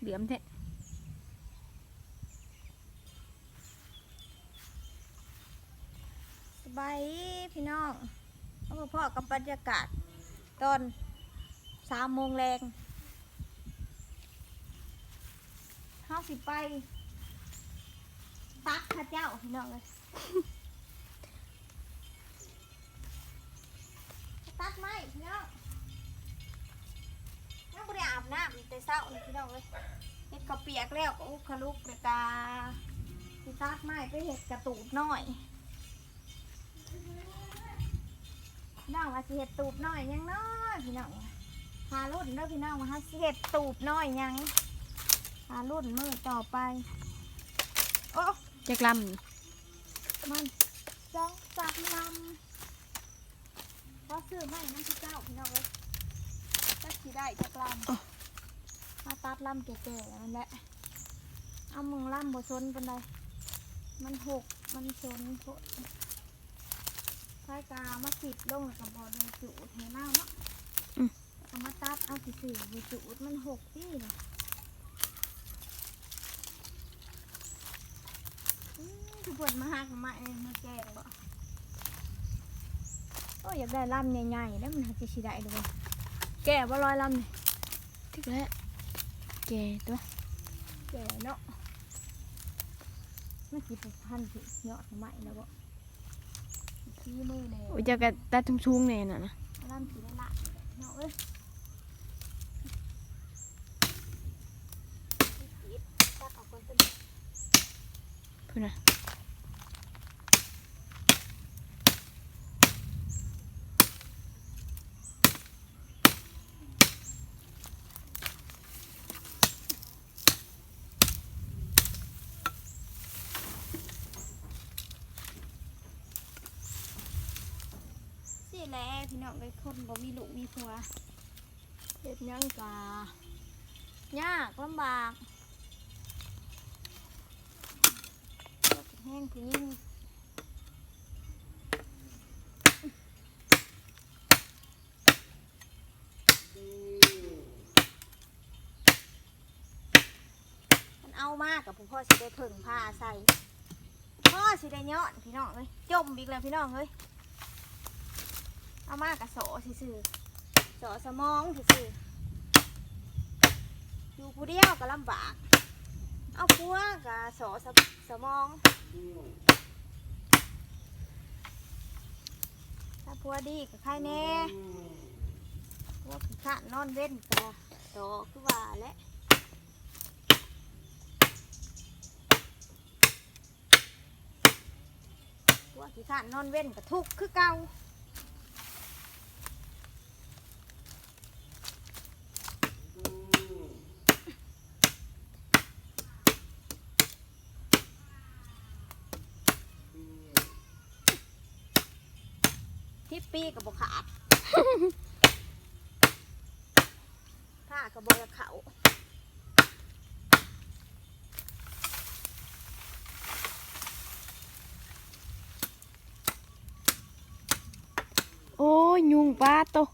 เหลี่ยมแท้สบายพี่น้องเอามาพ่อกับบรรยากาศ ตอนสามโมงแรงเฮาสิบไป ตักข้าเจ้าพี่น้องเลยตักไหมพี่น้องยังไม่ได้อาบน้ำ แต่เช้านี่พี่น้องเลยเห็ดกระเปียกแล้วก็อุกขลุกเลยกาสิตักไม้ไปเห็ดกระตูดหน่อยน้องว่าสิเห็ดตูบน้อยยังน้อยพี่น้องพารุ่นเด้อพี่น้องว่าฮะสิเห็ดตูบน้อยยังพารุ่นมือต่อไปโอ้จักลำนี่มันสองสามลำว่าซื้อไม่น้ำพี่เจ้าพี่น้องเลยจะสีได้จากลำ มาตัดลำแก่ๆนั่นแหละเอามึงลำบ่ซนเป็นไรมันหกมันซนโคตรใช้กามาสิบลงกับบอลจุดให้เน่าเนาะเอามาตัดเอาสิสื่จุดมันหกที่เลยอืมคือผลมาหักมาเองมาแกงบ่โอ้ยอยากได้ลำใหญ่ๆแล้วมันหาจะสิได้เลยแก่บ่ร้อยลำนี่ถึกแล้ว แก่ตัวแก่เนาะมันกี่พันสิเนาะสมัยแล้วบ่ขี้มือเลยโอ้ยจะกระตัดทุ่งๆแน่น่ะนะร่ำสีละละเนาะเอ้ยตักออกก่อนเป็นพุ่นน่ะ สิ แหลพี่น้องเลยคนบ่มีลูกมีผัวเฮ็ดยังกะยากลำบากแห้งผู้หญิงมันเอามากกับพ่อสิได้เพิ่งผ้าใส่พ่อสิได้ย้อนพี่น้องเลยจมอีกแล้วพี่น้องเลย เอามากกับโสซื่อโสสมองซื่ออยู่ผู้เดียวก็ลำบาก เอาพัวกับโสสสมองถ้าพัวดีกับใครแน่พัวขี้ขานนอนเว้นกับโตคือว่าแหละพัวขี้ขานนอนเว้นกับทุกข์คือเก่า ทิ ปปี้กับบขาดผ้ากับบอยเขาโอ้ยยุงปลาโตะ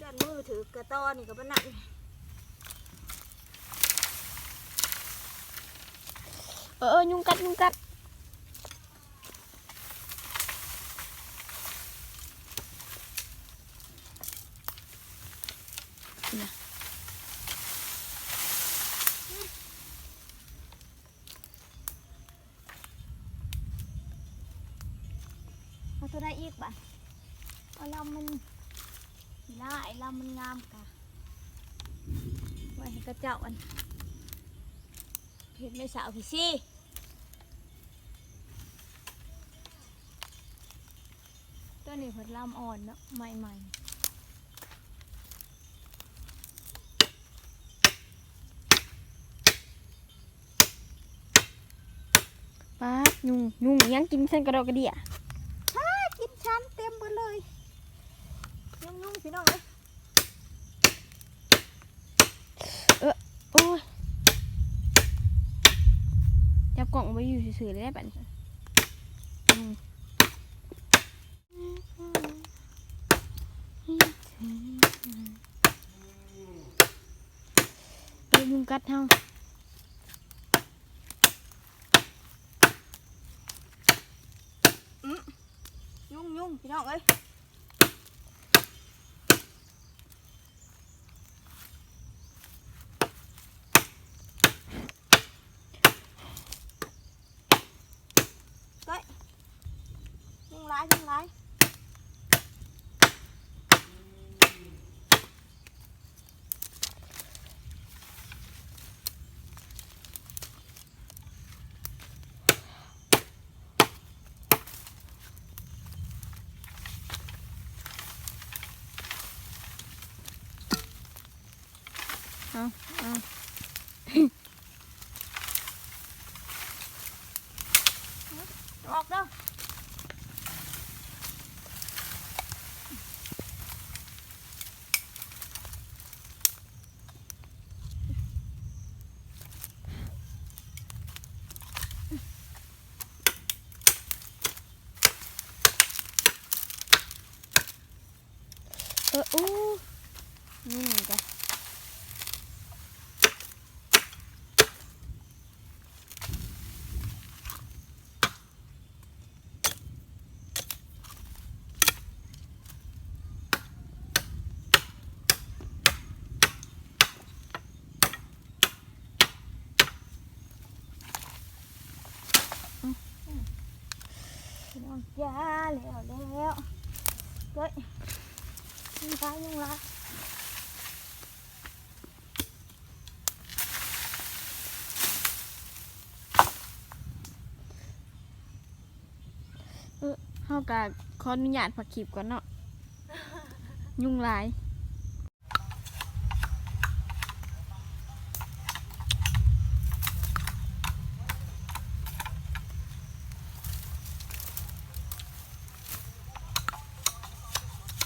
ด้านมือถือกระต้อนี่กับปนั่นเออเออยุงกั ดยุงกัดเอาตัวได้อีกบ่ะเอาลำมันได้ลำมั ตัวนี้เพิ่นลำอ่อนเนาะใหม่ปลายุงยุงยังกินเส้นกระดอกกระเดี่ยๆฮ่ากินชั้นเต็มหมดเลยยังนุ่งพี่น้องเลยโอ้ยจับกล่องไว้อยู่ซื่อๆเลยได้ปะ กัดเฮายุ่งยุ่งพี่น้องเอ้ยเฮ้ยยุ่งร้ายยุ่งร้าย เอาเอา ออกเด้อ เอออู้นี่นี่จ้ะ ยยุ่งร้ายยุงร้ายเฮากะขออนุญาตผักขีบก่อนเนาะ ยุงหลาย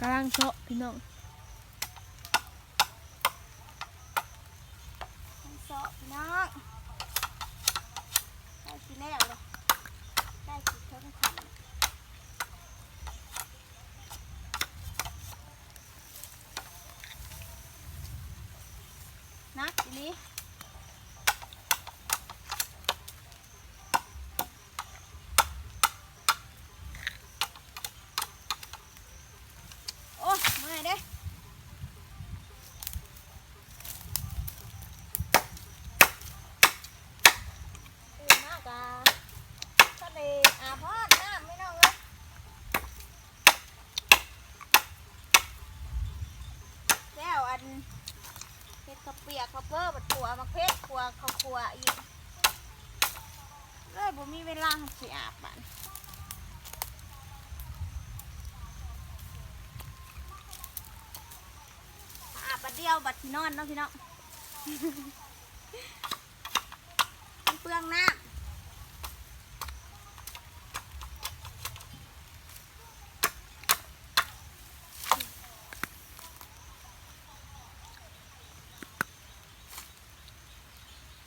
กำลังเชาะพี่น้องทั้งเสาะพี่น้องได้สิแล้วเลยได้สิเท่านั้นค่ะนักอีหลีโอ้ยเมื่อยเด้ ตื่นมากอะทะเลอาบฮอดน้ำไม่น้องเอ้ยแล้วอั นเฮ็ดข้าวเปียกข้าวเปิ้ลบัดขัวมาเพชรขัวข้าวขัวอีกเลยบ่มีเวลาสิอาบบัดอาบบัดเดียวบัดที่นอนเนาะพี่น้องเปลืองน้ำ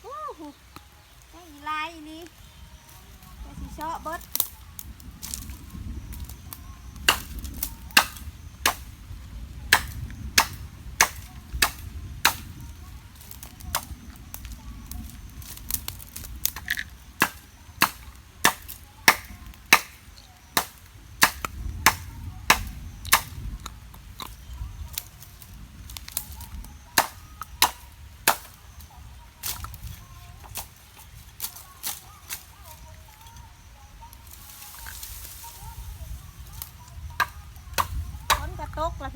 โอ้โหได้อีลายอีนี่ได้สี เชาะเบิด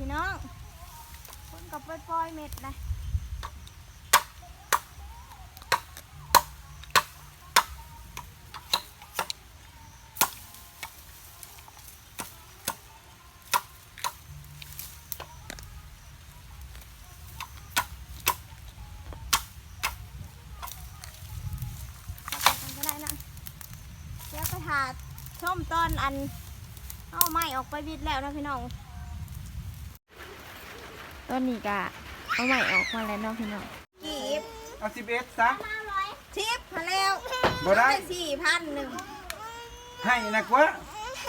พี่น้องฝนกับปล่อยๆเม็ดเลยเอาไปกันก็ได้นะเดี๋ยวไปหาชมตอนอันเอาไม้ออกไปวิดแล้วนะพี่น้อง ตอนนี้กะเอาใหม่ออกมาแล้วเนาะพี่น้องกีบเอาสิบเอ็ดซะทิปมาแล้วบ่ได้สี่พันหนึ่งให้นักวะ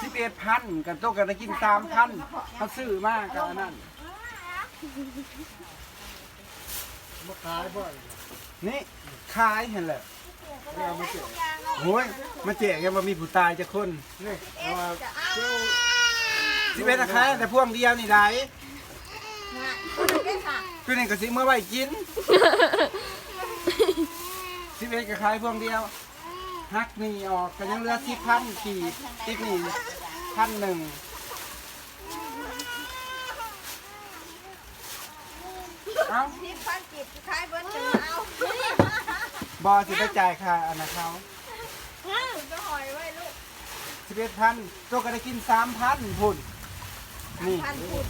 สิบเอ็ดพันกันโตกันได้กินสามพันเขาซื้อมากกันนั่นบ่ขายบ่อยนี่ขายเห็นแหละโอ้ยมาแจกยังมามีผู้ตายจะคนนี่เอามาสิเป็นขายแต่พวงเดียวนี่ได้ คือนี่ก็สิเมื่อไหร่กินสิเป็นก็ขายพวงเดียวหักนี่ออกก็ยังเหลือสิพันกี่ติดนี่พันหนึ่งเอ้าที่พันจิตคล้ายเบิ้ลจะเอาบอสิไปจ่ายค่าอันนะเขาก็หอยไว้ลูกสิบเอ็ดพันตัวก็ได้กินสามพันพุ่นนี่ พันพุด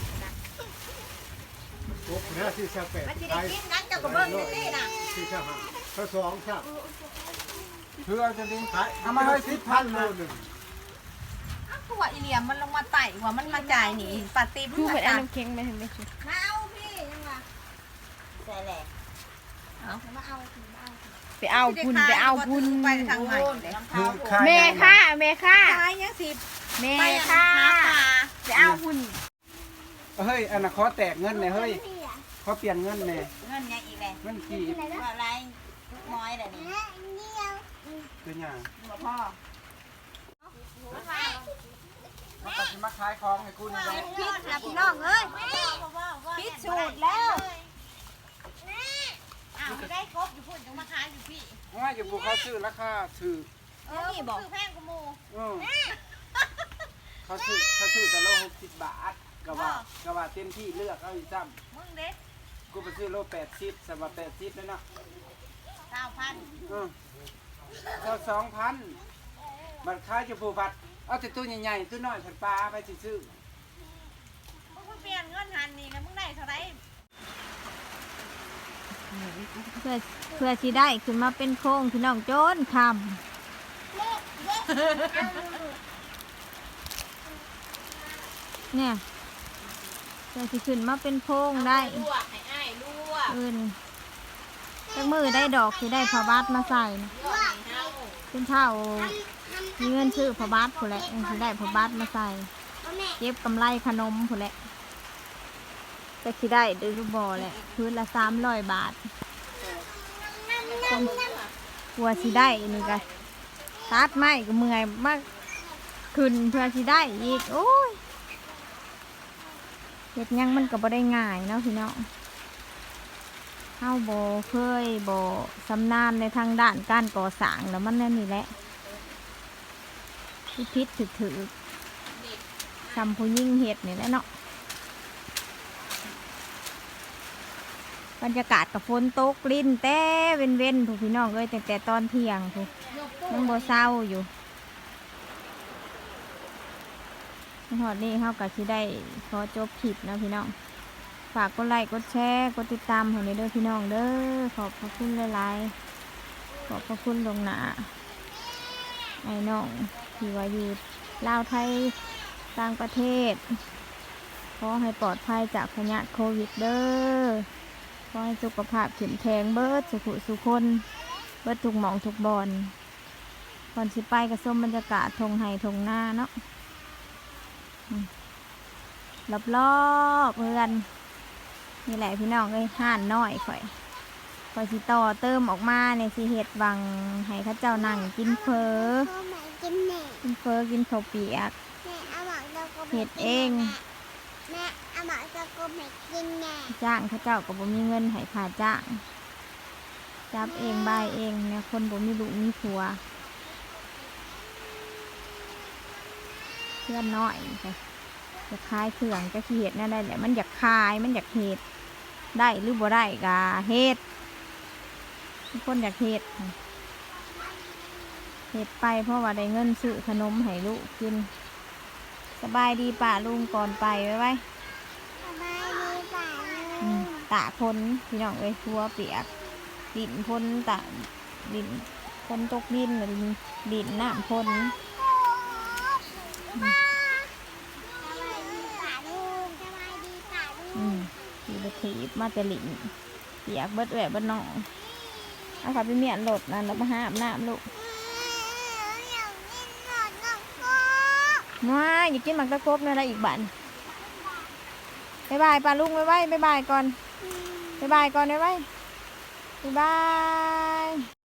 นะโอ้โหสี่สิบแปดมันจะได้กินนั้นกับกระเบิ้ลนี่นะสี่สิบห้าข้อสองครับเพื่อจะดีเอามาให้สิบพันโลเลยหนึ่งขวดอีเหลี่ยมมันลงมาไต่หัวมันมาจ่ายหนีปาตีมคือมาเป็นอันจ่ายน้ำเค็งไปเห็นไหมสิมาเอาพี่ยังไงใช่แหละเอามาเอาถึงเอาไปเอาพุ่นไปเอาพุ่นไปทางใหม่เลยคือขายเมค่าเมค่าตายยังสิบเมไปค่าหาปลาไปเอาพุ่นเฮ้ยอันน่ะขอแตกเงินเนี่ยเฮ้ย ขอเปลี่ยนเงินเนี่ยเงินยังอีกเลยเงินกี่อะไรน้อยเลยนี่ตัวอย่างบ่พ่อมันก็สิมาขายของให้คุณนี่แหละพิษนะพี่น้องเอ้ยพิษสูตรแล้วอ้าวได้ครบอยู่พุ่นจังมาขายอยู่พี่ว่าอยู่ภูเขาซื้อราคาถือเออนี่บอกคือแพงกว่าหมูอือเขาซื้อเขาซื้อแต่โลหกสิบบาทก็ว่าก็ว่าเต็มที่เลือกเอาอีกซ้มึงเด็ดำ กูไปซื้อโลแปดสิบสำหรับแปดสิบแล้วเนาะเก้าพันอือเขาสองพันมันขายจะผูพัดเอาแต่ตัวใหญ่ๆตัวน้อยผัดปลาไปซื้อมึงเปลี่ยนเงินหันนี่นะมึงได้เท่าไหรเพื่อเพื่อที่ได้ขึ้นมาเป็นโค้งพี่น้องโจนคำเนี่ยเพื่อที่ขึ้นมาเป็นโค้งได้ ลวกให้ อ้ายลวกอื่นจักมือได้ดอกที่ได้พระบาทมาใส่นะลวกให้เฮาเป็นเท่ามีเงินซื้อพระบาทผู้นแหละที่ได้พระบาทมาใส่เก็บกำไรขนมผู้นแหละแต่ที่ได้ดื้อบอแหละพื้นละสามร้อยบาทกลัวสิได้นี่ก็ตัดไม้ก็เมื่อยมากขึ้นเพื่อสิได้อีกโอ้ยเฮ็ดยังมันก็บ่ได้ง่ายเนาะพี่น้อง เฮาบ่เคยบ่สำนานในทางด้านการก่อสร้างแล้วมันนั่นนี่แหละที่พิษถือถือทำผู้ยิ่งเห็ดนี่แหละเนาะบรรยากาศกับฝนตกลิ้นแต่เว้นเว้นๆถูกพี่น้องเอ้ยแต่แต่ตอนเที่ยงถูกยังบ่เศร้าอยู่หอดนี้เฮากับที่ได้ขอจบคลิปนะพี่น้อง ฝากกดไลค์กดแชร์กดติดตามให้ในเด้อพี่น้องเด้อขอบพระคุณหลายๆขอบพระคุณลงหนาไอ้น้องที่ว่าอยู่ลาวไทยต่างประเทศขอให้ปลอดภัยจากพยาธิโควิดเด้อขอให้สุขภาพเข้มแข็งเบิดสุขสุคน เบิดทุกหมองทุกบอนก่อนสิไปกระส้มบรรยากาศทงไห้ทงหน้าเนาะรอบๆเพื่อน นี่แหละพี่น้องเอ้ยห่านน้อยข่อยข่อยสิต่อเติมออกมาเนี่ยสิเห็ดบังให้เข้าเจ้านั่งกินเฟอพ่อแม่กินแม่กินเฟอกินข้าวเปียกแม่เอาหมักตะโกเห็ดเองแม่เอาหมักตะโกแม่กินแม่จ้างเข้าเจ้าก็บ่มีเงินให้ค่าจ้างจับเองบายเองเนี่ยคนบ่มีลูกมีผัวเพื่อนน้อยค่ะจะขายเครื่องจะขี้เห็ดนั่นได้แหละมันอยากขายมันอยากเห็ด ได้หรือบ่ได้กะเห็ดทุกคนอยากเห็ดเห็ดไปเพราะว่าได้เงินซื้อขนมให้ลูกกิน สบายดีป่าลุงก่อนไปไว้ไว้สบายดีป่าอืมตาพ้นพี่น้องเอ้ยทัวเปียกดินพ้นตาดินพ้นตกดินหรือดินน้ำพ้น สบายดีป่าลุงสบายดีป่าลุ อื ง มขี่ร ถีบมาแต่หลินเปียกเบิดแหวะเบิดหนองเอาขับไปเมียนหลดนั่นแล้วมาหาอามน้ำลูกมากกินหนอนน้อยอย่ากินหมักตะครบนะอะไรอีกบันบายบายปลาลุงไว้ไว้บายบายก่อนบายบายก่อนไว้ไว้บ๊ายบาย